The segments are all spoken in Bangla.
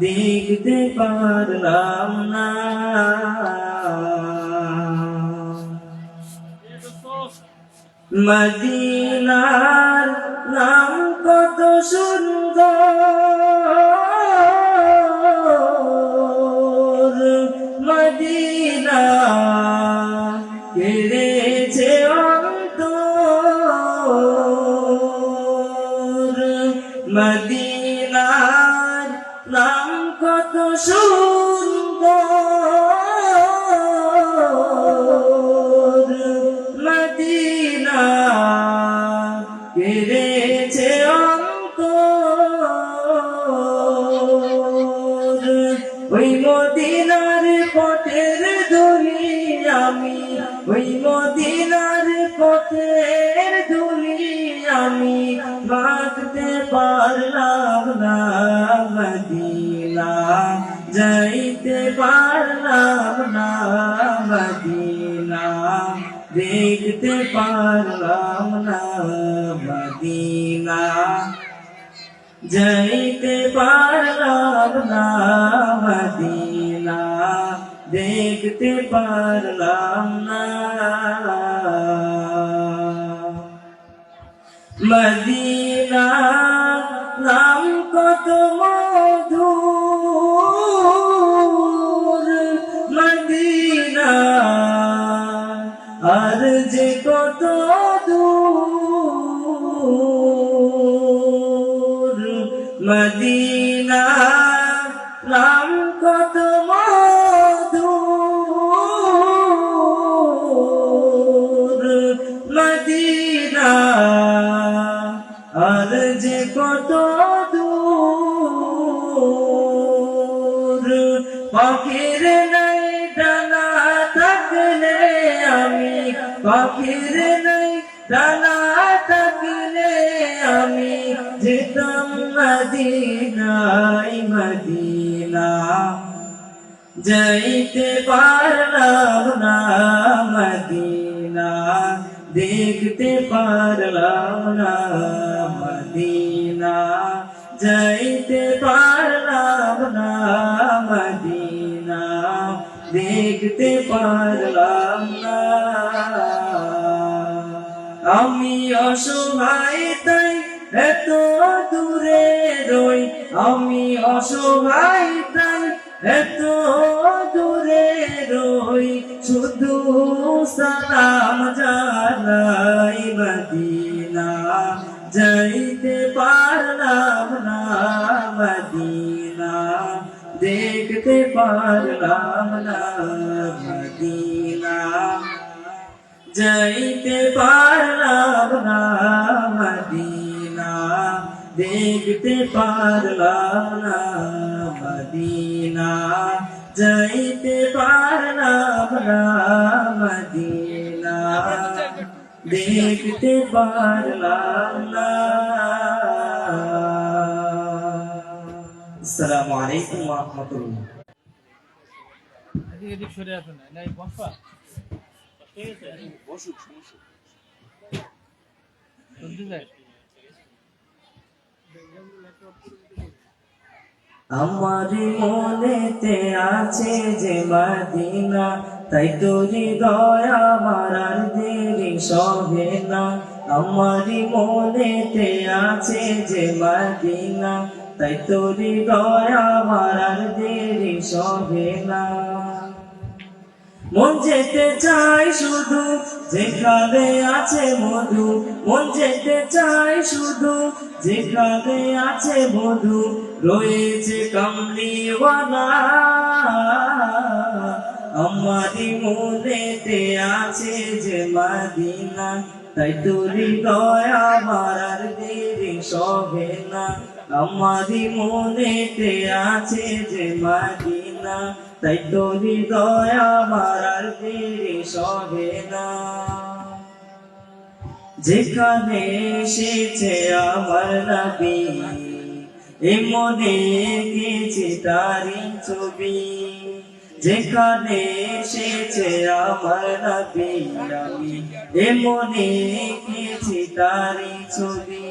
দেখতে পারলাম না। মদিনার নাম কত সুন্দর। মদিনা ওই মদিনার পথের ধুলি আমি বাঁধতে পারলাম না, মদিনা যাইতে পারলাম না, মদিনা দেখতে পারলাম না, মদিনা যাইতে পারলাম না দেখতে পারলাম না মদিনা নাম কত মধুর মদিনা আর যে কত থাকলে আমি, পাখির নাই, ডানা থাকলে আমি যেতাম মদিনাই মদিনা। যাইতে পারলাম না মদিনা, দেখতে পারলাম না মদিনা। যাইতে দেখতে পারলাম না। আমি অসহায়, তাই এত দূরে রই। আমি অসহায়, তাই এত দূরে রই। শুধু সালাম জানাই মদিনা যাইতে দেখতে পারলাম না মদিনা যাইতে পারলাম না মদিনা দেখতে পারলাম না মদিনা যাইতে পারলাম না মদিনা দেখতে পারলাম না আসসালামু আলাইকুম ওয়া রাহমাতুল্লাহ এদিক এদিক সরে আসুন না, নাই বসবা যায় আমার মনেতে আছে যে মদিনা, তাই তোরি দয়া আমার আর দেরি সবে না। আমার মনেতে আছে যে মদিনা, তাই তোরি দয়া আমার আর দেরি সবে না। মন যেতে চাই শুধু যেখানে আছে মধু। মন যেতে চাই শুধু যেখানে আছে মধু। রয়েছে কামলিওয়ালা আমারি মনেতে আছে যে মাদিনা। তাই তোরি দয়া আমার আর দেরি সবে না। আমারি মনেতে আছে যে মাদিনা। তাই তোরি দয়া আমার আর দেরি সবে না। যেখানে এসেছে আমার নবী, এ মনে এঁকেছে তারি ছবি। যেখানে এসেছে আমার নবী, আমি এ মনে এঁকেছি তারি ছবি।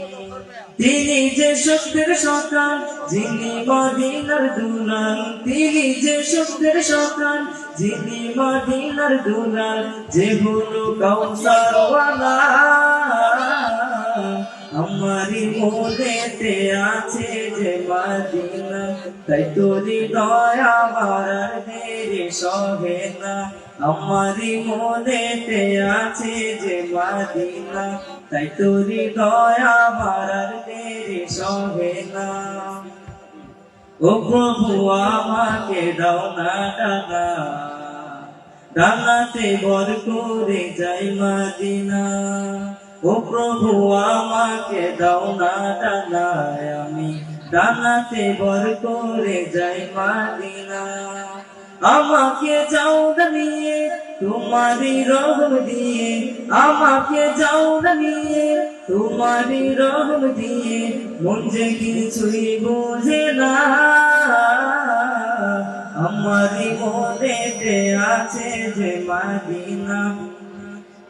তিনি যে সত্যের সকাল যিনি মদিনার দুলাল। তিনি যে সত্যের সকাল যিনি মদিনার দুলাল। যে হলো কৌসারওয়ালা আমারি মনেতে আছে যে মাদিনা, তাই তোরি দয়া আমার আর দেরি সহে না। আমারি মনেতে আছে যে মাদিনা, তাই তোরি দয়া আমার আর দেরি সহে না। ও প্রভু, আমাকে দাও না ডানা, ডানাতে বর করে যাই মাদিনা। ও প্রভু, আমাকে দাও না ডানায় আমি ডানাতে বর করে যাই মাদিনা। আমাকে যাও নিয়ে তোমারি রহম দিয়ে। আমাকে যাও নিয়ে তোমারি রহম দিয়ে। মন যে কিছুই বোঝে না আমারি মনেতে আছে যে মাদিনা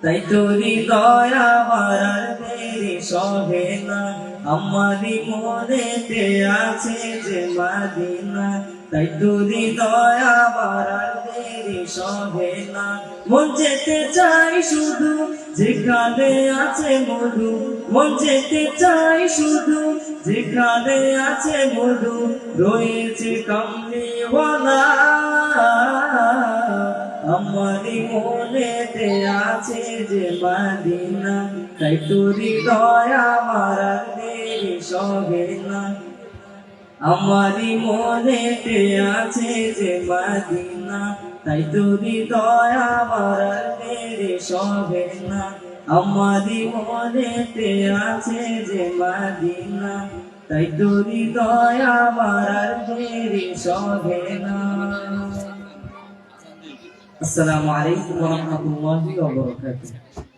তাই তোরি দয়া মারার দেরি সহে না আমারি মনেতে আছে যে মাদিনা তাই তোরি দয়া মারার দেরি সহে না। মন যেতে চাই শুধু, যেখানে আছে মধু। মন যেতে চাই শুধু, যেখানে আছে মধু। রয়েছে কামলিওয়ালা আমারি মনেতে আছে যে মাদিনা। তাই তোরি দয়া মারার দেরি সবে না। আমারি মনেতে আছে যে মাদিনা, তাই তোরি দয়া মারার দেরি সবে না। আমারি মনেতে আছে যে মাদিনা, তাই তোরি দয়া মারার দেরি সবে না। আসসালামু আলাইকুম ওয়া রাহমাতুল্লাহি ওয়া বারাকাতুহু।